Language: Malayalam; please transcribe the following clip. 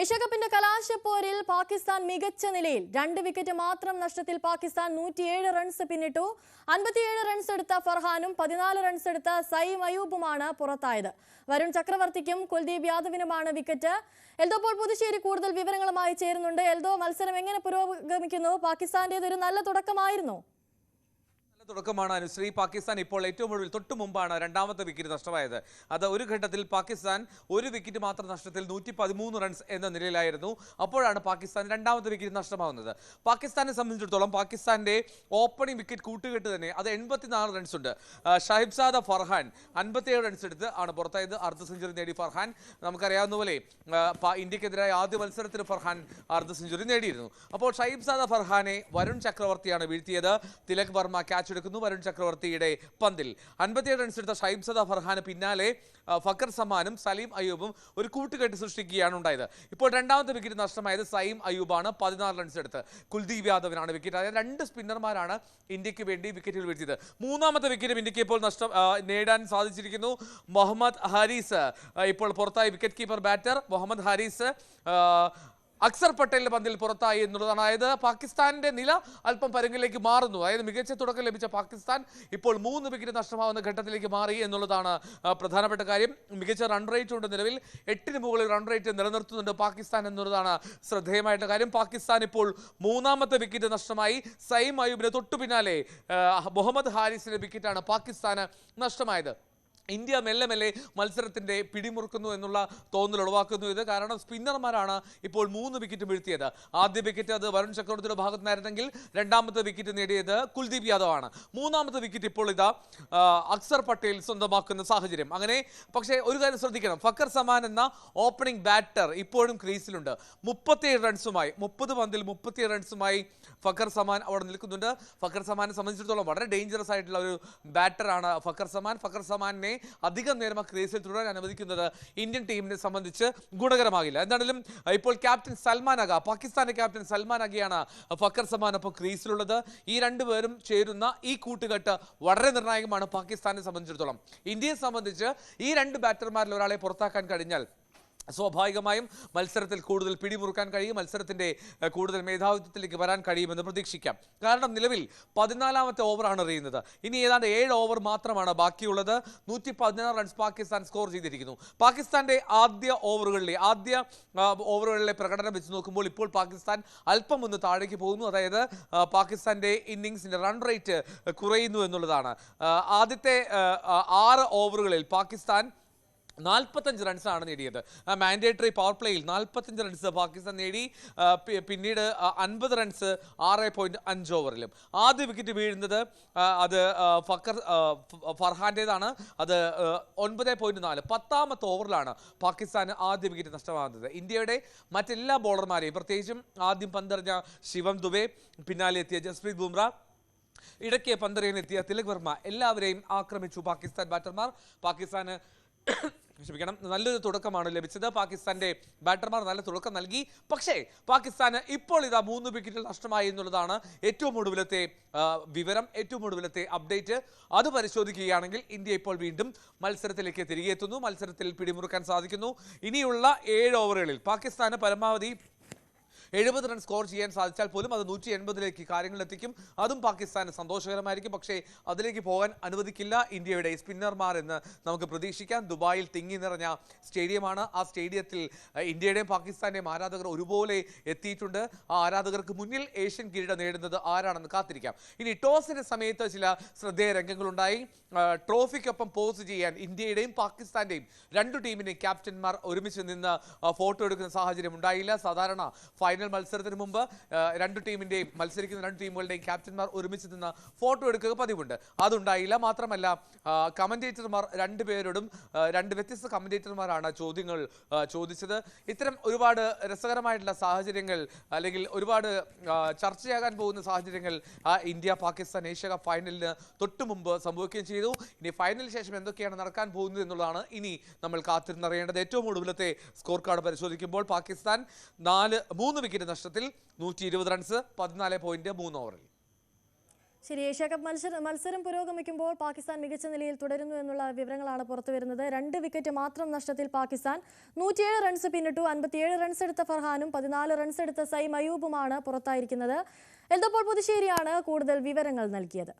ഏഷ്യാകപ്പിന്റെ കലാശപ്പോരിൽ പാകിസ്ഥാൻ മികച്ച നിലയിൽ രണ്ട് വിക്കറ്റ് മാത്രം നഷ്ടത്തിൽ പാകിസ്ഥാൻ നൂറ്റിയേഴ് റൺസ് പിന്നിട്ടു. അൻപത്തിയേഴ് റൺസ് എടുത്ത ഫർഹാനും പതിനാല് റൺസ് എടുത്ത സൈം അയൂബുമാണ് പുറത്തായത്. വരുൺ ചക്രവർത്തിക്കും കുൽദീപ് യാദവിനുമാണ് വിക്കറ്റ്. എൽദോ പോൾ പുതുശ്ശേരി കൂടുതൽ വിവരങ്ങളുമായി ചേരുന്നുണ്ട്. എൽദോ മത്സരം എങ്ങനെ പുരോഗമിക്കുന്നു? പാകിസ്ഥാന്റേത് ഒരു നല്ല തുടക്കമായിരുന്നു? തുടക്കമാണ് അനുശ്രീ പാകിസ്ഥാൻ ഇപ്പോൾ ഏറ്റവും ഒടുവിൽ തൊട്ടു മുമ്പാണ് രണ്ടാമത്തെ വിക്കറ്റ് നഷ്ടമായത്. അത് ഒരു ഘട്ടത്തിൽ പാകിസ്ഥാൻ ഒരു വിക്കറ്റ് മാത്രം നഷ്ടത്തിൽ നൂറ്റി പതിമൂന്ന് റൺസ് എന്ന നിലയിലായിരുന്നു. അപ്പോഴാണ് പാകിസ്ഥാൻ രണ്ടാമത്തെ വിക്കറ്റ് നഷ്ടമാവുന്നത്. പാകിസ്ഥാനെ സംബന്ധിച്ചിടത്തോളം പാകിസ്ഥാന്റെ ഓപ്പണിംഗ് വിക്കറ്റ് കൂട്ടുകെട്ട് തന്നെ അത് എൺപത്തിനാല് റൺസ് ഉണ്ട്. ഷഹിബ് ഷാഹിബ്സാദ ഫർഹാൻ അൻപത്തിയേഴ് റൺസ് എടുത്ത് ആണ് പുറത്തായത്. അർദ്ധ സെഞ്ചുറി നേടി ഫർഹാൻ. നമുക്കറിയാവുന്ന പോലെ ഇന്ത്യക്കെതിരായ ആദ്യ മത്സരത്തിൽ ഫർഹാൻ അർദ്ധ സെഞ്ചുറി നേടിയിരുന്നു. അപ്പോൾ ഷാഹിബ്സാദ ഫർഹാനെ വരുൺ ചക്രവർത്തിയാണ് വീഴ്ത്തിയത്. തിലക് വർമ്മ ക്യാച്ച് എടുക്കുന്നു വരുൺ ചക്രവർത്തിയുടെ പന്തിൽ. അൻപത്തിയേഴ് റൺസ് എടുത്ത ഷൈബ് സദ ഫർഹാന് പിന്നാലെ ഫക്കർ സമാനും സലീം അയ്യൂബും ഒരു കൂട്ടുകെട്ട് സൃഷ്ടിക്കുകയാണ് ഉണ്ടായത്. ഇപ്പോൾ രണ്ടാമത്തെ വിക്കറ്റ് നഷ്ടമായത് സൈം അയ്യൂബാണ്. പതിനാറ് റൺസ് എടുത്ത്. കുൽദീപ് യാദവിനാണ് വിക്കറ്റ് അതായത് രണ്ട് സ്പിന്നർമാരാണ് ഇന്ത്യയ്ക്ക് വേണ്ടി വിക്കറ്റുകൾ വീഴ്ത്തിയത്. മൂന്നാമത്തെ വിക്കറ്റും ഇന്ത്യയ്ക്ക് ഇപ്പോൾ നഷ്ടം നേടാൻ സാധിച്ചിരിക്കുന്നു മുഹമ്മദ് ഹാരിസ്. ഇപ്പോൾ പുറത്തായി wicket keeper batter Mohammad Haris. Axar പട്ടേലിന്റെ പന്തിൽ പുറത്തായി എന്നുള്ളതാണ്. അതായത് പാകിസ്ഥാന്റെ നില അല്പം പരുങ്ങിലേക്ക് മാറുന്നു. അതായത് മികച്ച തുടക്കം ലഭിച്ച പാകിസ്ഥാൻ ഇപ്പോൾ മൂന്ന് വിക്കറ്റ് നഷ്ടമാവുന്ന ഘട്ടത്തിലേക്ക് മാറി എന്നുള്ളതാണ് പ്രധാനപ്പെട്ട കാര്യം. മികച്ച റൺ റേറ്റ് ഉണ്ട് നിലവിൽ. എട്ടിന് മുകളിൽ റൺ റേറ്റ് നിലനിർത്തുന്നുണ്ട് പാകിസ്ഥാൻ എന്നുള്ളതാണ് ശ്രദ്ധേയമായിട്ടുള്ള കാര്യം. പാകിസ്ഥാൻ ഇപ്പോൾ മൂന്നാമത്തെ വിക്കറ്റ് നഷ്ടമായി. സൈം അയൂബിന് തൊട്ടു പിന്നാലെ മുഹമ്മദ് ഹാരിസിന്റെ വിക്കറ്റാണ് പാകിസ്ഥാന് നഷ്ടമായത്. ഇന്ത്യ മെല്ലെ മെല്ലെ മത്സരത്തിന്റെ പിടിമുറുക്കുന്നു എന്നുള്ള തോന്നൽ ഉളവാക്കുന്നു. ഇത് കാരണം സ്പിന്നർമാരാണ് ഇപ്പോൾ മൂന്ന് വിക്കറ്റ് വീഴ്ത്തിയത്. ആദ്യ വിക്കറ്റ് അത് വരുൺ ചക്രവർത്തിയുടെ ഭാഗത്ത് നിന്നായിരുന്നെങ്കിൽ രണ്ടാമത്തെ വിക്കറ്റ് നേടിയത് കുൽദീപ് യാദവ് ആണ്. മൂന്നാമത്തെ വിക്കറ്റ് ഇപ്പോൾ ഇതാ അക്സർ പട്ടേൽ സ്വന്തമാക്കുന്ന സാഹചര്യം. അങ്ങനെ പക്ഷേ ഒരു കാര്യം ശ്രദ്ധിക്കണം. ഫക്കർ സമാൻ എന്ന ഓപ്പണിംഗ് ബാറ്റർ ഇപ്പോഴും ക്രീസിലുണ്ട്. മുപ്പത്തിയേഴ് റൺസുമായി മുപ്പത് പന്തിൽ മുപ്പത്തിയേഴ് റൺസുമായി ഫക്കർ സമാൻ അവിടെ നിൽക്കുന്നുണ്ട്. ഫക്കർ സമാനെ സംബന്ധിച്ചിടത്തോളം വളരെ ഡേഞ്ചറസ് ആയിട്ടുള്ള ഒരു ബാറ്ററാണ് ഫക്കർ സമാൻ. ഫക്കർ സമാനെ അധികം നേരം ആ ക്രീസിൽ തുടരാൻ അനുവദിക്കുന്നത് ഇന്ത്യൻ ടീമിനെ സംബന്ധിച്ച് ഗുണകരമാകില്ല. എന്താണെങ്കിലും ഇപ്പോൾ ക്യാപ്റ്റൻ സൽമാൻ അഗ പാകിസ്ഥാന്റെ ക്യാപ്റ്റൻ സൽമാൻ അഗയാണ് ഫക്കർ സമാൻ ഇപ്പോൾ ക്രീസിലുള്ളത്. ഈ രണ്ടുപേരും ചേരുന്ന ഈ കൂട്ടുകെട്ട് വളരെ നിർണായകമാണ് പാകിസ്ഥാനെ സംബന്ധിച്ചിടത്തോളം. ഇന്ത്യയെ സംബന്ധിച്ച് ഈ രണ്ട് ബാറ്റർമാരിൽ ഒരാളെ പുറത്താക്കാൻ കഴിഞ്ഞാൽ സ്വാഭാവികമായും മത്സരത്തിൽ കൂടുതൽ പിടിമുറുക്കാൻ കഴിയും മത്സരത്തിന്റെ കൂടുതൽ മേധാവിത്വത്തിലേക്ക് വരാൻ കഴിയുമെന്ന് പ്രതീക്ഷിക്കാം. കാരണം നിലവിൽ പതിനാലാമത്തെ ഓവറാണ് എറിയുന്നത്. ഇനി ഏതാണ്ട് ഏഴ് ഓവർ മാത്രമാണ് ബാക്കിയുള്ളത്. നൂറ്റി പതിനാറ് റൺസ് പാകിസ്ഥാൻ സ്കോർ ചെയ്തിരിക്കുന്നു. പാകിസ്ഥാന്റെ ആദ്യ ഓവറുകളിലെ ആദ്യ ഓവറുകളിലെ പ്രകടനം വെച്ച് നോക്കുമ്പോൾ ഇപ്പോൾ പാകിസ്ഥാൻ അല്പം ഒന്ന് താഴേക്ക് പോകുന്നു. അതായത് പാകിസ്ഥാന്റെ ഇന്നിങ്സിന്റെ റൺ റേറ്റ് കുറയുന്നു എന്നുള്ളതാണ്. ആദ്യത്തെ ആറ് ഓവറുകളിൽ പാകിസ്ഥാൻ നാൽപ്പത്തഞ്ച് റൺസാണ് നേടിയത്. മാൻഡേറ്ററി പവർ പ്ലേയിൽ നാൽപ്പത്തഞ്ച് റൺസ് പാകിസ്ഥാൻ നേടി. പിന്നീട് അൻപത് റൺസ് ആറ് പോയിന്റ് അഞ്ച് ഓവറിലും ആദ്യ വിക്കറ്റ് വീഴുന്നത് അത് ഫക്കർ ഫർഹാന്റേതാണ് അത് ഒൻപത് പോയിന്റ് നാല്. പത്താമത്തെ ഓവറിലാണ് പാകിസ്ഥാന് ആദ്യ വിക്കറ്റ് നഷ്ടമാകുന്നത്. ഇന്ത്യയുടെ മറ്റെല്ലാ ബോളർമാരെയും പ്രത്യേകിച്ചും ആദ്യം പന്തെറിഞ്ഞ ശിവം ദുബെ പിന്നാലെ എത്തിയ ജസ്പ്രീത് ബുംറ ഇടയ്ക്ക് പന്തെറിയാനെത്തിയ തിലക് വർമ്മ എല്ലാവരെയും ആക്രമിച്ചു. പാകിസ്ഥാൻ ബാറ്റർമാർ പാകിസ്ഥാന് ക്ഷമിക്കണം നല്ലൊരു തുടക്കമാണ് ലഭിച്ചത്. പാകിസ്ഥാന്റെ ബാറ്റർമാർ നല്ല തുടക്കം നൽകി. പക്ഷേ പാകിസ്ഥാന് ഇപ്പോൾ ഇതാ മൂന്ന് വിക്കറ്റിൽ നഷ്ടമായി എന്നുള്ളതാണ് ഏറ്റവും ഒടുവിലത്തെ വിവരം ഏറ്റവും ഒടുവിലത്തെ അപ്ഡേറ്റ് അത് പരിശോധിക്കുകയാണെങ്കിൽ ഇന്ത്യ ഇപ്പോൾ വീണ്ടും മത്സരത്തിലേക്ക് തിരികെ എത്തുന്നു. മത്സരത്തിൽ പിടിമുറുക്കാൻ സാധിക്കുന്നു. ഇനിയുള്ള ഏഴ് ഓവറുകളിൽ പാകിസ്ഥാന് പരമാവധി എഴുപത് റൺ സ്കോർ ചെയ്യാൻ സാധിച്ചാൽ പോലും അത് നൂറ്റി എൺപതിലേക്ക് കാര്യങ്ങൾ എത്തിക്കും അതും പാകിസ്ഥാന് സന്തോഷകരമായിരിക്കും. പക്ഷേ അതിലേക്ക് പോകാൻ അനുവദിക്കില്ല ഇന്ത്യയുടെ സ്പിന്നർമാർ എന്ന് നമുക്ക് പ്രതീക്ഷിക്കാം. ദുബായിൽ തിങ്ങി നിറഞ്ഞ സ്റ്റേഡിയമാണ്. ആ സ്റ്റേഡിയത്തിൽ ഇന്ത്യയുടെയും പാകിസ്ഥാന്റെയും ആരാധകർ ഒരുപോലെ എത്തിയിട്ടുണ്ട്. ആ ആരാധകർക്ക് മുന്നിൽ ഏഷ്യൻ കിരീടം നേടുന്നത് ആരാണെന്ന് കാത്തിരിക്കാം. ഇനി ടോസിന്റെ സമയത്ത് ചില ശ്രദ്ധേയ രംഗങ്ങളുണ്ടായി. ട്രോഫിക്കൊപ്പം പോസ് ചെയ്യാൻ ഇന്ത്യയുടെയും പാകിസ്ഥാന്റെയും രണ്ടു ടീമിനെയും ക്യാപ്റ്റന്മാർ ഒരുമിച്ച് നിന്ന് ഫോട്ടോ എടുക്കുന്ന സാഹചര്യം ഉണ്ടായില്ല. സാധാരണ ഫൈനൽ മത്സരത്തിന് മുമ്പ് രണ്ട് ടീമിന്റെയും മത്സരിക്കുന്ന രണ്ട് ടീമുകളുടെയും ക്യാപ്റ്റന്മാർ ഒരുമിച്ച് നിന്ന് ഫോട്ടോ എടുക്കുക പതിവുണ്ട്. അതുണ്ടായില്ല. മാത്രമല്ല കമന്റേറ്റർമാർ രണ്ടുപേരോടും പേരോടും രണ്ട് വ്യത്യസ്ത കമന്റേറ്റർമാരാണ് ചോദ്യങ്ങൾ ചോദിച്ചത്. ഇത്തരം ഒരുപാട് രസകരമായിട്ടുള്ള സാഹചര്യങ്ങൾ അല്ലെങ്കിൽ ഒരുപാട് ചർച്ചയാകാൻ പോകുന്ന സാഹചര്യങ്ങൾ ഇന്ത്യ പാകിസ്ഥാൻ ഏഷ്യ കപ്പ് ഫൈനലിന് തൊട്ടു മുമ്പ് സംഭവിക്കുകയും ചെയ്തു. ഇനി ഫൈനലിന് ശേഷം എന്തൊക്കെയാണ് നടക്കാൻ പോകുന്നത് എന്നുള്ളതാണ് ഇനി നമ്മൾ കാത്തിരുന്നറിയേണ്ടത്. ഏറ്റവും ഒടുവിലത്തെ സ്കോർ കാർഡ് പരിശോധിക്കുമ്പോൾ പാകിസ്ഥാൻ നാല് മൂന്ന് വിക്കറ്റ് നഷ്ടത്തിൽ നൂറ്റി ഇരുപത് റൺസ് പതിനാല് പോയിന്റ് മൂന്ന് ഓവറിൽ ശരി ഏഷ്യ കപ്പ് മത്സരം മത്സരം പുരോഗമിക്കുമ്പോൾ പാകിസ്ഥാൻ മികച്ച നിലയിൽ തുടരുന്നു എന്നുള്ള വിവരങ്ങളാണ് പുറത്തു വരുന്നത്. രണ്ട് വിക്കറ്റ് മാത്രം നഷ്ടത്തിൽ പാകിസ്ഥാൻ നൂറ്റിയേഴ് റൺസ് പിന്നിട്ടു. അൻപത്തിയേഴ് റൺസ് എടുത്ത ഫർഹാനും പതിനാല് റൺസ് എടുത്ത സൈം അയൂബുമാണ് പുറത്തായിരിക്കുന്നത്. എൽദപ്പോൾ പുതുശ്ശേരിയാണ് കൂടുതൽ വിവരങ്ങൾ നൽകിയത്.